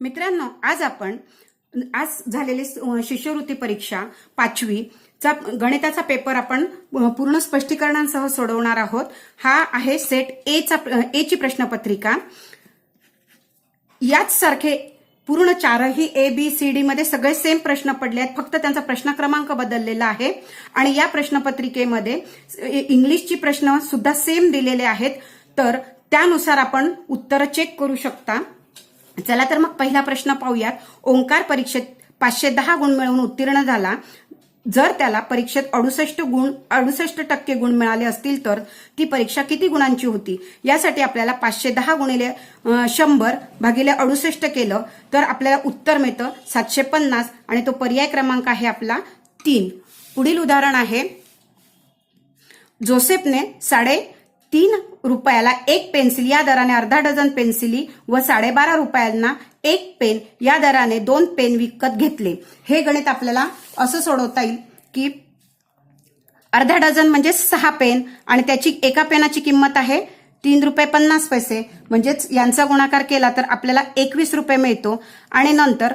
मित्रांनो आज आपण आज झालेली शिष्यवृत्ती परीक्षा पाचवी चा गणिताचा पेपर आपण पूर्ण स्पष्टीकरणांसह सोडवणार आहोत. हा आहे सेट ए चा ए ची प्रश्नपत्रिका. याच सारखे पूर्ण चारही ए बी सी डी मध्ये सगळे सेम प्रश्न पडले आहेत. फक्त त्यांचा प्रश्न क्रमांक बदललेला आहे. आणि या प्रश्नपत्रिकेमध्ये इंग्लिशची प्रश्न सुद्धा सेम दिलेले आहेत. तर त्यानुसार आपण उत्तर चेक करू शकता. चला तर मग पहिला प्रश्न पाहूयात. ओंकार परीक्षेत पाचशे दहा गुण मिळवून उत्तीर्ण झाला. जर त्याला परीक्षेत अडुसष्ट गुण अडुसष्ट टक्के गुण मिळाले असतील तर ती परीक्षा किती गुणांची होती? यासाठी आपल्याला पाचशे दहा गुणिले शंभर भागिले अडुसष्ट केलं. तर आपल्याला उत्तर मिळतं सातशे पन्नास आणि तो पर्याय क्रमांक आहे आपला तीन. पुढील उदाहरण आहे. जोसेफने साडे तीन रुपयाला एक पेन्सिल या दराने अर्धा डझन पेन्सिली व साडेबारा रुपयांना एक पेन या दराने दोन पेन विकत घेतले. हे गणित आपल्याला असं सोडवता येईल की अर्धा डझन म्हणजे सहा पेन आणि त्याची एका पेनाची किंमत आहे तीन रुपये पन्नास पैसे. म्हणजेच यांचा गुणाकार केला तर आपल्याला एकवीस रुपये मिळतो. आणि नंतर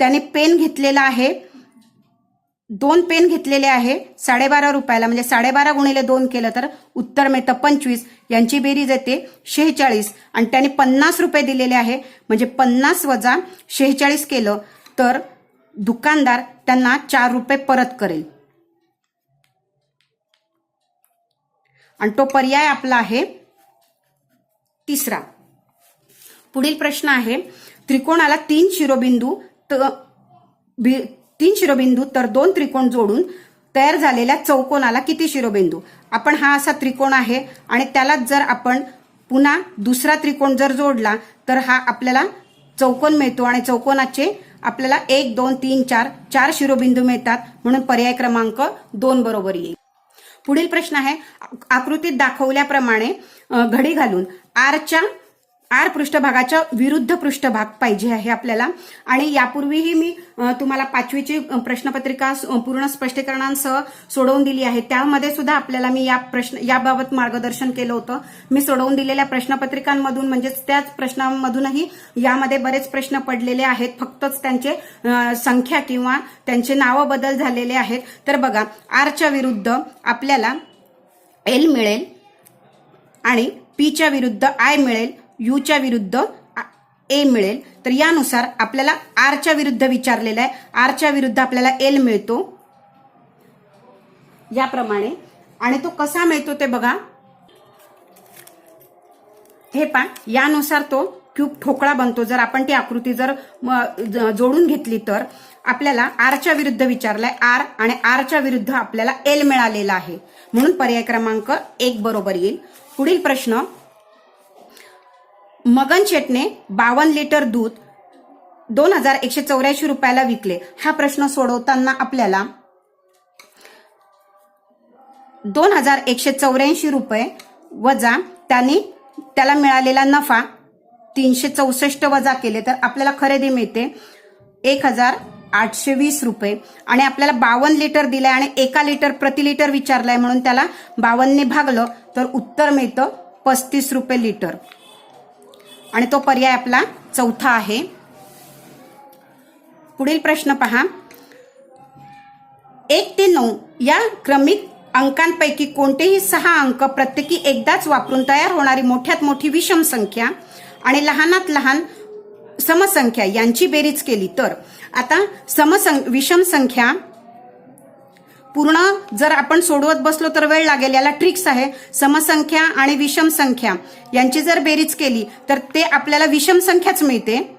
त्याने पेन घेतलेला आहे दोन पेन घेतलेले आहे साडेबारा रुपयाला म्हणजे साडेबारा गुणिले दोन केलं तर उत्तर मिळतं पंचवीस. यांची बेरीज येते शेहेचाळीस. आणि त्याने पन्नास रुपये दिलेले आहे म्हणजे पन्नास वजा शेहेचाळीस केलं तर दुकानदार त्यांना चार रुपये परत करेल. आणि तो पर्याय आपला आहे तिसरा. पुढील प्रश्न आहे त्रिकोणाला तीन शिरोबिंदू त- तीन शिरोबिंदू तर दोन त्रिकोण जोडून तयार झालेल्या चौकोनाला किती शिरोबिंदू? आपण हा असा त्रिकोण आहे आणि त्यालाच जर आपण पुन्हा दुसरा त्रिकोण जर जोडला तर हा आपल्याला चौकोन मिळतो आणि चौकोनाचे आपल्याला एक दोन तीन चार चार शिरोबिंदू मिळतात. म्हणून पर्याय क्रमांक दोन बरोबर येईल. पुढील प्रश्न आहे आकृतीत दाखवल्याप्रमाणे घडी घालून आरच्या आर पृष्ठभागाच्या विरुद्ध पृष्ठभाग पाहिजे आहे आपल्याला. आणि यापूर्वीही मी तुम्हाला पाचवीची प्रश्नपत्रिका पूर्ण स्पष्टीकरणांसह सोडवून दिली आहे. त्यामध्ये सुद्धा आपल्याला मी या प्रश्न याबाबत मार्गदर्शन केलं होतं. मी सोडवून दिलेल्या प्रश्नपत्रिकांमधून म्हणजेच त्याच प्रश्नांमधूनही यामध्ये बरेच प्रश्न पडलेले आहेत. फक्तच त्यांचे संख्या किंवा त्यांचे नावं बदल झालेले आहेत. तर बघा आरच्या विरुद्ध आपल्याला एल मिळेल आणि पीच्या विरुद्ध आय मिळेल. यूच्या विरुद्ध ए मिळेल. तर यानुसार आपल्याला आरच्या विरुद्ध विचारलेलं आहे. आरच्या विरुद्ध आपल्याला एल मिळतो. याप्रमाणे. आणि तो कसा मिळतो ते बघा. हे पा यानुसार तो क्यूब ठोकळा बनतो. जर आपण ती आकृती जर जोडून घेतली तर आपल्याला आरच्या विरुद्ध विचारलाय. आर आणि आरच्या विरुद्ध आपल्याला एल मिळालेला आहे. म्हणून पर्याय क्रमांक एक बरोबर येईल. पुढील प्रश्न मगन शेटने बावन्न लिटर दूध दोन हजार एकशे चौऱ्याऐंशी रुपयाला विकले. हा प्रश्न सोडवताना आपल्याला दोन हजार एकशे चौऱ्याऐंशी रुपये वजा त्याने त्याला मिळालेला नफा तीनशे चौसष्ट वजा केले. तर आपल्याला खरेदी मिळते एक हजार आठशे वीस रुपये. आणि आपल्याला बावन्न लिटर दिलंय आणि एका लिटर प्रति लिटर विचारलाय म्हणून त्याला बावन्नने भागलं तर उत्तर मिळतं पस्तीस रुपये लिटर. आणि तो पर्याय आपला चौथा आहे. पुढील प्रश्न पहा. एक ते नऊ या क्रमिक अंकांपैकी कोणतेही सहा अंक प्रत्येकी एकदाच वापरून तयार होणारी मोठ्यात मोठी विषम संख्या आणि लहानात लहान समसंख्या यांची बेरीज केली. तर आता समसं विषम संख्या पूर्ण जर आपण सोडवत बसलो तर वेळ लागेल. याला ट्रिक्स आहे. समसंख्या आणि विषम संख्या. यांची जर बेरीज केली तर ते आपल्याला विषम संख्याच मिळते.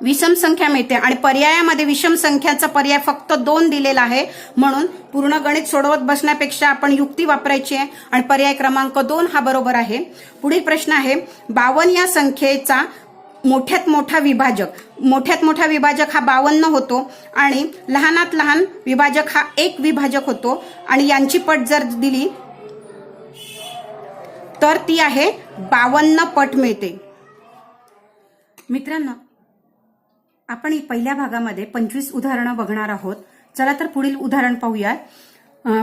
विषम संख्या मिळते. आणि पर्यायामध्ये विषम संख्याचा पर्याय फक्त दोन दिलेला आहे. म्हणून पूर्ण गणित सोडवत बसण्यापेक्षा आपण युक्ती वापरायची आहे. आणि पर्याय क्रमांक दोन हा बरोबर आहे. पुढील प्रश्न आहे बावन्न या संख्येचा मोठ्यात मोठा विभाजक. मोठ्यात मोठा विभाजक हा बावन्न होतो आणि लहानात लहान विभाजक हा एक विभाजक होतो. आणि यांची पट जर दिली तर ती आहे बावन्न पट मिळते. मित्रांनो आपण पहिल्या भागामध्ये पंचवीस उदाहरणं बघणार आहोत. चला तर पुढील उदाहरण पाहूयात.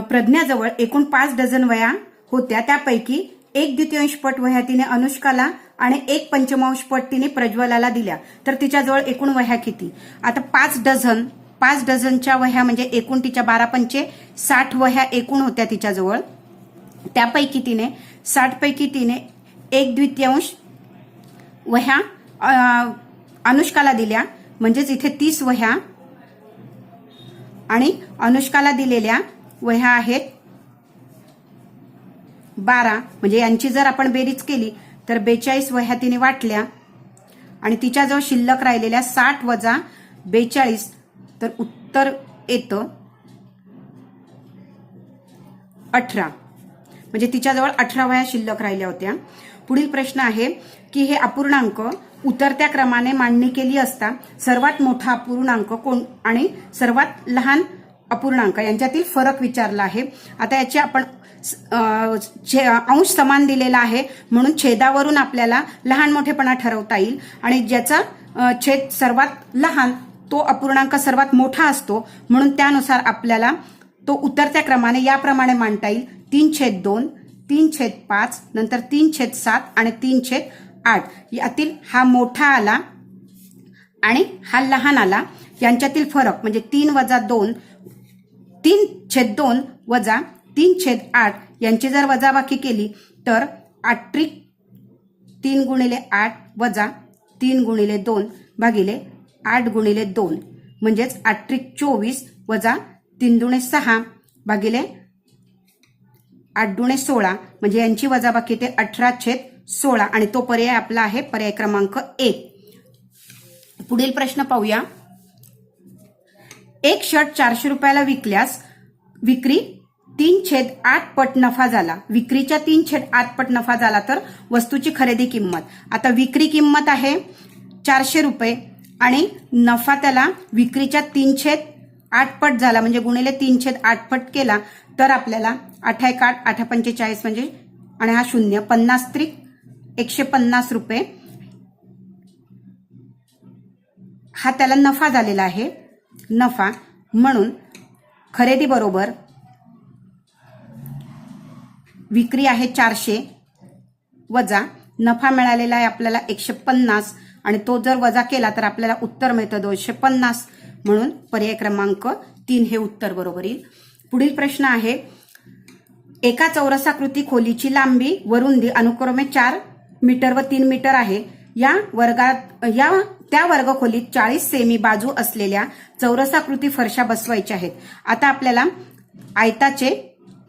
प्रज्ञाजवळ एकूण पाच डझन वया होत्या. त्यापैकी एक द्वितीयांश पट वह्या तिने अनुष्काला आणि एक पंचमांश पट तिने प्रज्वलाला दिल्या. तर तिच्याजवळ एकूण वह्या किती? आता पाच डझन पाच डझनच्या वह्या म्हणजे एकूण तिच्या बारा पंचे साठ वह्या एकूण होत्या तिच्याजवळ. त्यापैकी तिने साठपैकी तिने एक द्वितीयांश वह्या अनुष्काला दिल्या. म्हणजेच इथे तीस वह्या आणि अनुष्काला दिलेल्या वह्या आहेत बारा. म्हणजे यांची जर आपण बेरीज केली तर बेचाळीस वह्या तिने वाटल्या. आणि तिच्याजवळ शिल्लक राहिलेल्या साठ वजा बेचाळीस तर उत्तर येतं अठरा. म्हणजे तिच्याजवळ अठरा वया शिल्लक राहिल्या होत्या. पुढील प्रश्न आहे की हे अपूर्णांक उतरत्या क्रमाने मांडणी केली असता सर्वात मोठा अपूर्णांक कोण आणि सर्वात लहान अपूर्णांक यांच्यातील फरक विचारला आहे. आता याची आपण अंश समान दिलेला आहे. म्हणून छेदावरून आपल्याला लहान मोठेपणा ठरवता येईल. आणि ज्याचा छेद सर्वात लहान तो अपूर्णांक सर्वात मोठा असतो. म्हणून त्यानुसार आपल्याला तो उतरत्या क्रमाने याप्रमाणे मांडता येईल. तीन छेद दोन तीन छेद पाच नंतर तीन छेद सात आणि तीन छेद आठ. यातील हा मोठा आला आणि हा लहान आला. यांच्यातील फरक म्हणजे तीन वजा दोन तीन छेद दोन वजा तीन छेद आठ यांची जर वजाबाकी केली तर आठ त्रिक तीन गुणिले आठ वजा तीन गुणिले दोन भागिले आठ गुणिले दोन. म्हणजेच आठ त्रिक चोवीस वजा तीन दुणे सहा भागिले आठ दुणे सोळा. म्हणजे यांची वजाबाकी ते अठरा छेद सोळा. आणि तो पर्याय आपला आहे पर्याय क्रमांक एक. पुढील प्रश्न पाहूया. एक शर्ट चारशे रुपयाला विकल्यास विक्री तीन छेद आठ पट नफा झाला. विक्रीच्या तीन छेद आठ पट नफा झाला तर वस्तूची खरेदी किंमत. आता विक्री किंमत आहे चारशे रुपये आणि नफा त्याला विक्रीच्या तीन छेद आठ पट झाला. म्हणजे गुणिले तीन छेद आठ पट केला तर आपल्याला अठा एक आठ अठा पंचेचाळीस म्हणजे आणि हा शून्य. पन्नास त्रिक एकशे पन्नास रुपये हा त्याला नफा झालेला आहे. नफा म्हणून खरेदीबरोबर विक्री आहे चारशे वजा नफा मिळालेला आहे आपल्याला एकशे पन्नास आणि तो जर वजा केला तर आपल्याला उत्तर मिळतं दोनशे पन्नास म्हणून पर्याय क्रमांक तीन हे उत्तर बरोबर येईल. पुढील प्रश्न आहे एका चौरसाकृती खोलीची लांबी व रुंदी अनुक्रमे चार मीटर व तीन मीटर आहे. या वर्गात या त्या वर्गखोलीत चाळीस सेमी बाजू असलेल्या चौरसाकृती फरशा बसवायच्या आहेत. आता आपल्याला आयताचे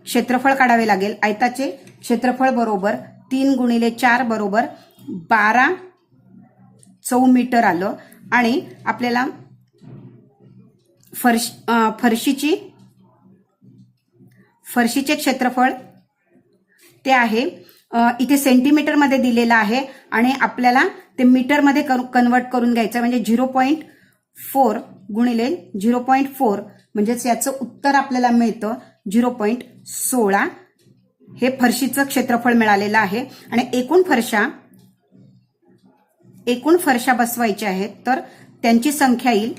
क्षेत्रफळ काढावे लागेल. आयताचे क्षेत्रफळ बरोबर तीन गुणिले चार बरोबर बारा चौ मीटर आलं. आणि आपल्याला फरश फरशीची फरशीचे क्षेत्रफळ ते आहे इथे सेंटीमीटरमध्ये दिलेलं आहे आणि आपल्याला ते मीटरमध्ये कन्वर्ट करून घ्यायचं म्हणजे झिरो पॉईंट फोर गुणिले झिरो पॉईंट फोर म्हणजेच याचं उत्तर आपल्याला मिळतं. झिरो पॉईंट सोळा हे फरशीचं क्षेत्रफळ मिळालेलं आहे. आणि एकूण फरशा एकूण फरशा बसवायच्या आहेत तर त्यांची संख्या येईल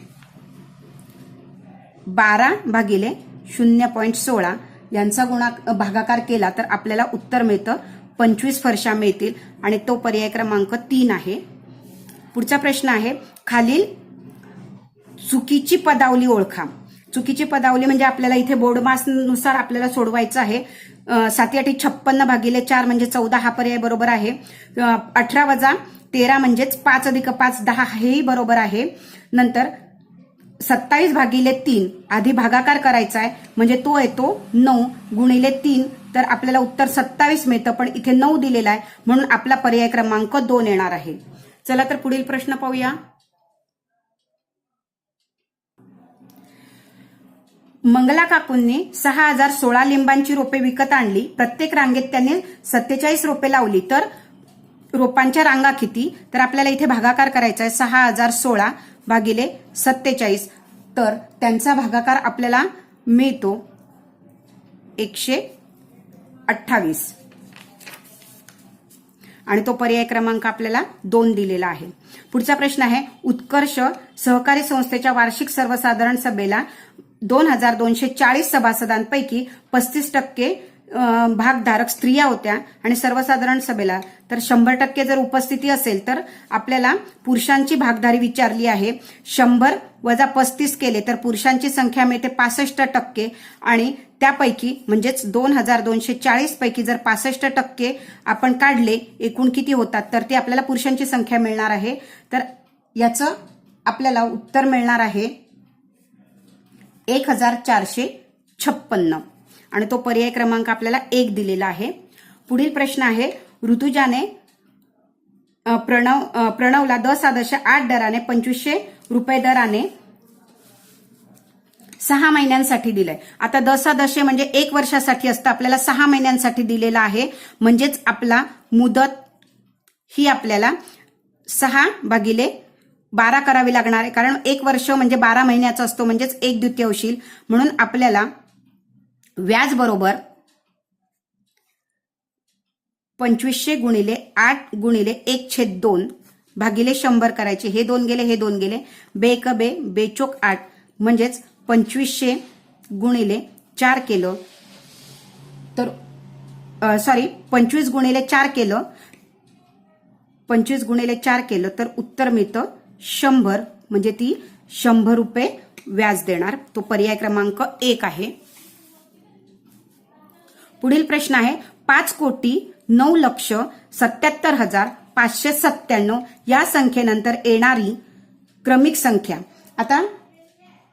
बारा भागिले शून्य पॉईंट सोळा. यांचा गुणा भागाकार केला तर आपल्याला उत्तर मिळतं. पंचवीस फरशा मिळतील आणि तो पर्याय क्रमांक तीन आहे. पुढचा प्रश्न आहे खालील चुकीची पदावली ओळखा. चुकीची पदावली म्हणजे आपल्याला इथे बोर्डमासनुसार आपल्याला सोडवायचं आहे. अं, साती आठी छप्पन्न भागिले चार म्हणजे चौदा हा पर्याय बरोबर आहे. अठरा वजा तेरा म्हणजेच पाच अधिक पाच दहा हेही बरोबर आहे. नंतर सत्तावीस भागिले तीन आधी भागाकार करायचा आहे. म्हणजे तो येतो नऊ गुणिले तीन. तर आपल्याला उत्तर सत्तावीस मिळतं पण इथे नऊ दिलेला आहे. म्हणून आपला पर्याय क्रमांक दोन येणार आहे. चला तर पुढील प्रश्न पाहूया. मंगला काकूंनी सहा हजार सोळा लिंबांची रोपे विकत आणली. प्रत्येक रांगेत त्यांनी सत्तेचाळीस रोपे लावली. तर रोपांच्या रांगा किती? तर आपल्याला इथे भागाकार करायचा आहे. सहा हजार सोळा. भागिले सत्तेचाळीस. तर त्यांचा भागाकार आपल्याला मिळतो एकशे अठ्ठावीस. आणि तो पर्याय क्रमांक आपल्याला दोन दिलेला आहे. पुढचा प्रश्न आहे उत्कर्ष सहकारी संस्थेच्या वार्षिक सर्वसाधारण सभेला दोन हजार दोनशे चाळीस सभासदांपैकी पस्तीस टक्के भागधारक स्त्रिया होत्या आणि सर्वसाधारण सभेला. तर शंभर टक्के जर उपस्थिती असेल तर आपल्याला पुरुषांची भागधारी विचारली आहे. शंभर वजा पस्तीस केले तर पुरुषांची संख्या मिळते पासष्ट टक्के आणि त्यापैकी म्हणजेच दोन हजार दोनशे चाळीस पैकी जर पासष्ट टक्के आपण काढले एकूण किती होतात? तर ते आपल्याला पुरुषांची संख्या मिळणार आहे. तर याचं आपल्याला उत्तर मिळणार आहे एक हजार चारशे छप्पन्न. आणि तो पर्याय क्रमांक आपल्याला एक दिलेला आहे. पुढील प्रश्न आहे ऋतुजाने प्रणव प्रणवला दस आदर्श आठ दराने पंचवीसशे रुपये दराने सहा महिन्यांसाठी दिलंय. आता दसा दशे म्हणजे एक वर्षासाठी असतं आपल्याला सहा महिन्यांसाठी दिलेलं आहे. म्हणजेच आपला मुदत ही आपल्याला सहा भागिले बारा करावी लागणार आहे. कारण एक वर्ष म्हणजे बारा महिन्याचा असतो म्हणजेच एक द्वितीय म्हणून आपल्याला व्याज बरोबर पंचवीसशे गुणिले आठ गुणिले एक छेद दोन भागिले शंभर करायचे. हे दोन गेले हे दोन गेले. बे क बे बेचोक आठ. म्हणजेच पंचवीसशे गुणिले चार केलं. तर सॉरी पंचवीस गुणिले चार केलं. पंचवीस गुणिले चार केलं. तर उत्तर मिळतं शंभर. म्हणजे ती शंभर रुपये व्याज देणार. तो पर्याय क्रमांक एक आहे. पुढील प्रश्न आहे पाच कोटी नऊ लक्ष सत्याहत्तर हजार पाचशे सत्त्याण्णव या संख्येनंतर येणारी क्रमिक संख्या. आता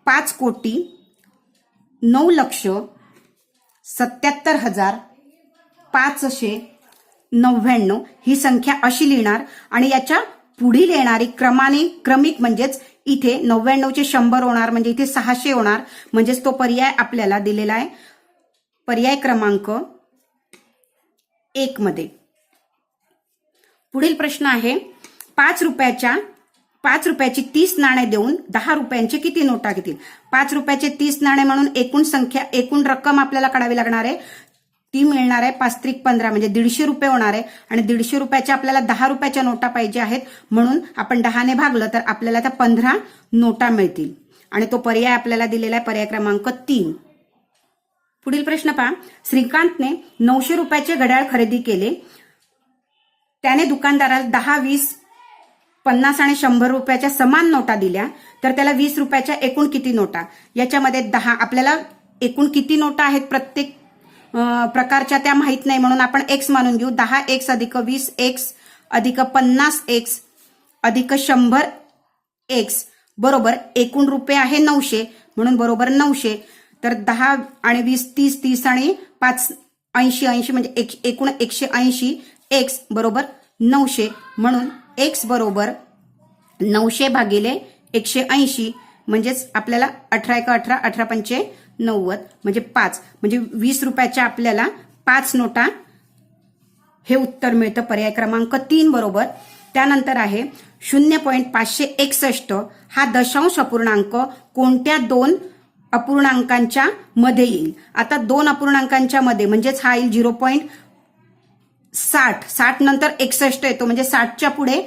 पाच कोटी नऊ लक्ष सत्याहत्तर हजार पाचशे नव्याण्णव ही संख्या अशी लिहिणार आणि याच्या पुढील येणारी क्रमाने क्रमिक म्हणजेच इथे नव्याण्णवचे शंभर होणार म्हणजे इथे सहाशे होणार म्हणजेच तो पर्याय आपल्याला दिलेला आहे. पर्याय क्रमांक एक मध्ये. पुढील प्रश्न आहे पाच रुपयाच्या पाच रुपयाची तीस नाणे देऊन दहा रुपयांचे किती नोटा घेतील? पाच रुपयाचे तीस नाणे म्हणून एकूण संख्या एकूण रक्कम आपल्याला काढावी लागणार आहे. ती मिळणार आहे पाच त्रिक पंधरा म्हणजे दीडशे रुपये होणार आहे. आणि दीडशे रुपयाच्या आपल्याला दहा रुपयाच्या नोटा पाहिजे आहेत. म्हणून आपण दहाने भागलं तर आपल्याला त्या पंधरा नोटा मिळतील. आणि तो पर्याय आपल्याला दिलेला आहे पर्याय क्रमांक तीन. पुढील प्रश्न पहा. श्रीकांतने नऊशे रुपयाचे घड्याळ खरेदी केले. त्याने दुकानदाराला दहा वीस पन्नास आणि शंभर रुपयाच्या समान नोटा दिल्या. तर त्याला वीस रुपयाच्या एकूण किती नोटा? याच्यामध्ये दहा आपल्याला एकूण किती नोटा आहेत प्रत्येक प्रकारच्या त्या माहीत नाही म्हणून आपण एक्स मानून घेऊ. दहा एक्स अधिक वीस एक्स अधिक पन्नास एक्स अधिक शंभर एक्स बरोबर एकूण रुपये आहे नऊशे म्हणून बरोबर नऊशे. तर दहा आणि वीस तीस तीस आणि पाच ऐंशी ऐंशी म्हणजे एक- एकूण एकशे ऐंशी एक्स बरोबर नऊशे म्हणून एक्स बरोबर नऊशे भागिले एकशे ऐंशी म्हणजेच आपल्याला अठरा एक अठरा अठरा पंचे नव्वद म्हणजे पाच. म्हणजे वीस रुपयाच्या आपल्याला पाच नोटा हे उत्तर मिळतं. पर्याय क्रमांक तीन बरोबर. त्यानंतर आहे शून्य पॉईंट पाचशे एकसष्ट. हा दशांश अपूर्णांक कोणत्या दोन अपूर्णांकांच्या मध्ये येईल. आता दोन अपूर्णांकांच्या मध्ये म्हणजेच हा येईल झिरो पॉईंट साठ. साठ नंतर एकसष्ट येतो म्हणजे साठच्या पुढे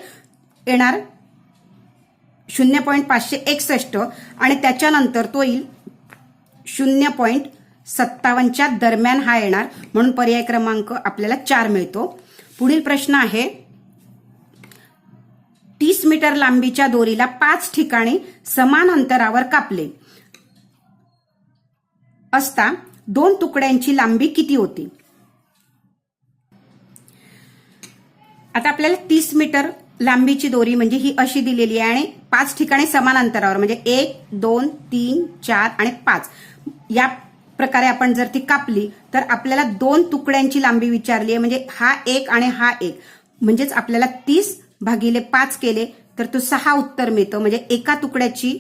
येणार शून्य पॉईंट पाचशे एकसष्ट आणि त्याच्यानंतर तो येईल शून्य पॉईंट सत्तावन्नच्या दरम्यान हा येणार. म्हणून पर्याय क्रमांक आपल्याला चार मिळतो. पुढील प्रश्न आहे तीस मीटर लांबीच्या दोरीला पाच ठिकाणी समान अंतरावर कापले. असता दोन तुकड्यांची लांबी किती होती? आता आपल्याला तीस मीटर लांबीची दोरी म्हणजे ही अशी दिलेली आहे आणि पाच ठिकाणी समान अंतरावर म्हणजे एक दोन तीन चार आणि पाच. या प्रकारे आपण जर ती कापली तर आपल्याला दोन तुकड्यांची लांबी विचारली आहे म्हणजे हा एक आणि हा एक. म्हणजेच आपल्याला तीस भागिले पाच केले तर तो सहा उत्तर मिळतं. म्हणजे एका तुकड्याची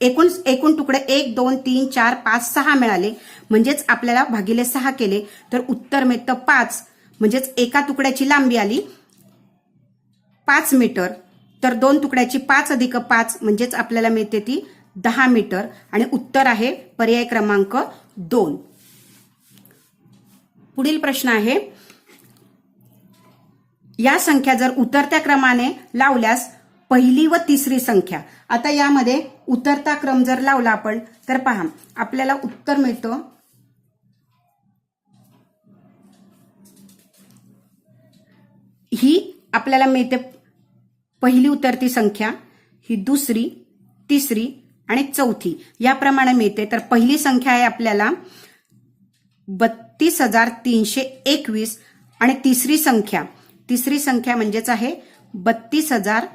एकूण एकूण तुकडे एक दोन तीन चार पाच सहा मिळाले. म्हणजेच आपल्याला भागिले सहा केले. तर उत्तर मिळतं पाच. म्हणजेच एका तुकड्याची लांबी आली पाच मीटर. तर दोन तुकड्याची पाच अधिक पाच म्हणजेच आपल्याला मिळते ती दहा मीटर. आणि उत्तर आहे पर्याय क्रमांक दोन. पुढील प्रश्न आहे या संख्या जर उतरत्या क्रमाने लावल्यास पहिली व तिसरी संख्या. आता यामध्ये उतरता क्रम जर लावला आपण तर पहा आपल्याला उत्तर मिळतं. ही आपल्याला मिळते पहिली उतरती संख्या ही दुसरी तिसरी आणि चौथी. याप्रमाणे मिळते. तर पहिली संख्या आहे आपल्याला बत्तीस हजार तीनशे एकवीस आणि तिसरी संख्या. तिसरी संख्या म्हणजेच आहे बत्तीस हजार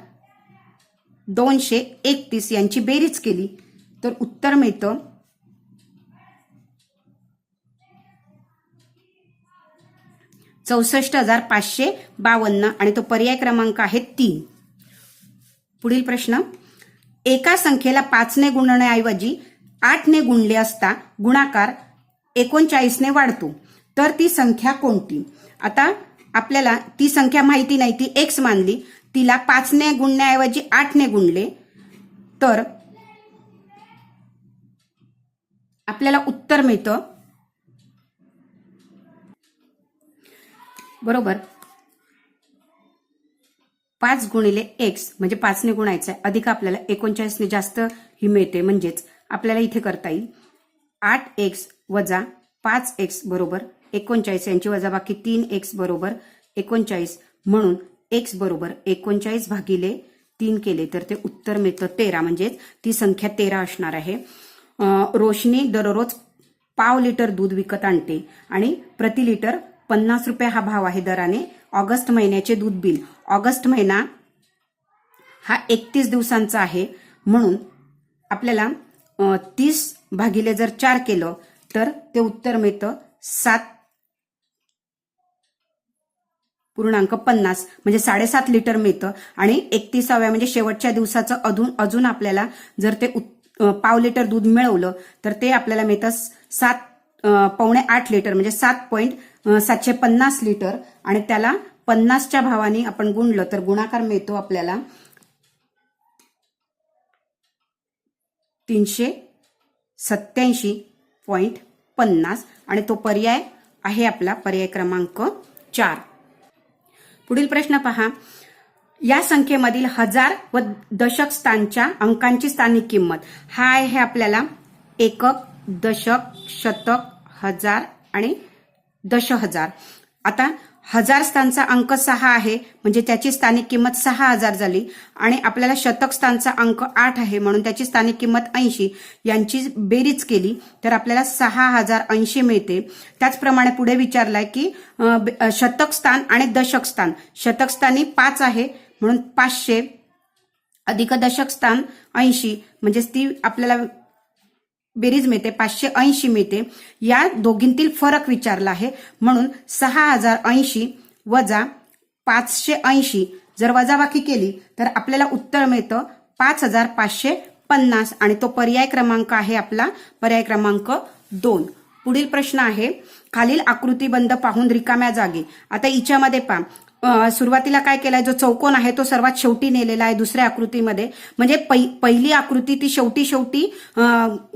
दोनशे एकतीस यांची बेरीज केली. तर उत्तर मिळतं. चौसष्ट हजार पाचशे बावन्न आणि तो पर्याय क्रमांक आहे तीन. पुढील प्रश्न. एका संख्येला पाचने गुणण्याऐवजी आठने गुणले असता गुणाकार एकोणचाळीसने वाढतो. तर ती संख्या कोणती? आता आपल्याला ती संख्या माहिती नाही ती एक्स मानली. तिला पाचने गुणण्याऐवजी आठने गुणले तर आपल्याला उत्तर मिळतं. बरोबर. पाच गुणिले एक्स म्हणजे पाचने गुणायचं आहे अधिक आपल्याला एकोणचाळीसने जास्त ही मिळते म्हणजेच आपल्याला इथे करता येईल. आठ एक्स वजा पाच एक्स बरोबर एकोणचाळीस यांची वजा बाकी तीन एक्स बरोबर एकोणचाळीस म्हणून एक्स बरोबर एकोणचाळीस भागिले तीन केले तर ते उत्तर मिळतं तेरा. म्हणजेच ती संख्या तेरा असणार आहे. रोशनी दररोज पाव लिटर दूध विकत आणते आणि प्रति लिटर पन्नास रुपये हा भाव आहे दराने. ऑगस्ट महिन्याचे दूध बिल. ऑगस्ट महिना हा एकतीस दिवसांचा आहे. म्हणून आपल्याला तीस भागिले जर चार केलं तर ते उत्तर मिळतं सात पूर्णांक पन्नास म्हणजे साडेसात लिटर मिळतं. आणि एकतीसाव्या म्हणजे शेवटच्या दिवसाचं अजून अजून आपल्याला जर ते पाव लिटर दूध मिळवलं तर ते आपल्याला मिळतं सात पावणे आठ लिटर म्हणजे सात पॉईंट सातशे पन्नास लिटर. आणि त्याला पन्नासच्या भावाने आपण गुणलं तर गुणाकार मिळतो आपल्याला तीनशे सत्याऐंशी पॉईंट पन्नास. आणि तो पर्याय आहे आपला पर्याय क्रमांक चार. पुढील प्रश्न पहा. या संख्येमधील हजार व दशक स्थानच्या अंकांची स्थानिक किंमत. हा आहे आपल्याला एकक दशक शतक हजार आणि दश हजार आता हजार स्थानचा अंक सहा आहे म्हणजे त्याची स्थानिक किंमत सहा हजार झाली आणि आपल्याला शतक स्थानचा अंक आठ आहे म्हणून त्याची स्थानिक किंमत ऐंशी. यांची बेरीज केली तर आपल्याला सहा हजार ऐंशी मिळते. त्याचप्रमाणे पुढे विचारलाय की शतक स्थान आणि दशक स्थान. शतक स्थानी पाच आहे म्हणून पाचशे. अधिक दशक स्थान ऐंशी म्हणजेच ती आपल्याला बेरीज मिळते पाचशे ऐंशी मिळते. या दोघींतील फरक विचारला आहे. म्हणून सहा हजार ऐंशी वजा पाचशे ऐंशी जर वजाबाकी केली तर आपल्याला उत्तर मिळतं पाच हजार पाचशे पन्नास. आणि तो पर्याय क्रमांक आहे आपला पर्याय क्रमांक दोन. पुढील प्रश्न आहे खालील आकृतीबंध पाहून रिकाम्या जागी. आता हिच्यामध्ये पहा. सुरुवातीला काय केलाय? जो चौकोन आहे तो सर्वात शेवटी नेलेला आहे दुसऱ्या आकृतीमध्ये. म्हणजे पै- पहिली आकृती ती शेवटी शेवटी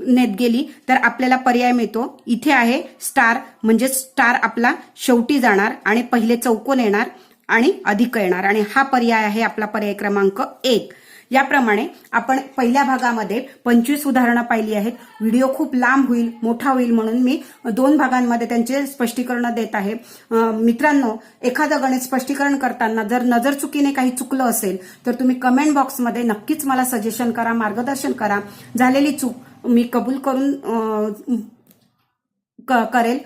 नेत गेली. तर आपल्याला पर्याय मिळतो. इथे आहे स्टार. म्हणजे स्टार आपला शेवटी जाणार आणि पहिले चौकोन येणार आणि अधिक येणार. आणि हा पर्याय आहे आपला पर्याय क्रमांक एक. याप्रमाणे आपण पहिल्या भागामध्ये पंचवीस उदाहरणं पाहिली आहेत. व्हिडिओ खूप लांब होईल मोठा होईल म्हणून मी दोन भागांमध्ये त्यांचे स्पष्टीकरण देत आहे. मित्रांनो एखादं गणित स्पष्टीकरण करताना जर नजर चुकीने काही चुकलं असेल तर तुम्ही कमेंट बॉक्समध्ये नक्कीच मला सजेशन करा मार्गदर्शन करा. झालेली चूक मी कबूल करून क- करेल.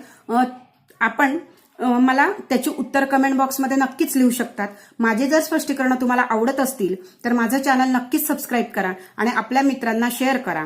आपण मला त्याची उत्तर कमेंट बॉक्समध्ये नक्कीच लिहू शकतात. माझे जर स्पष्टीकरण तुम्हाला आवडत असतील तर माझं चॅनल नक्कीच सबस्क्राईब करा आणि आपल्या मित्रांना शेअर करा.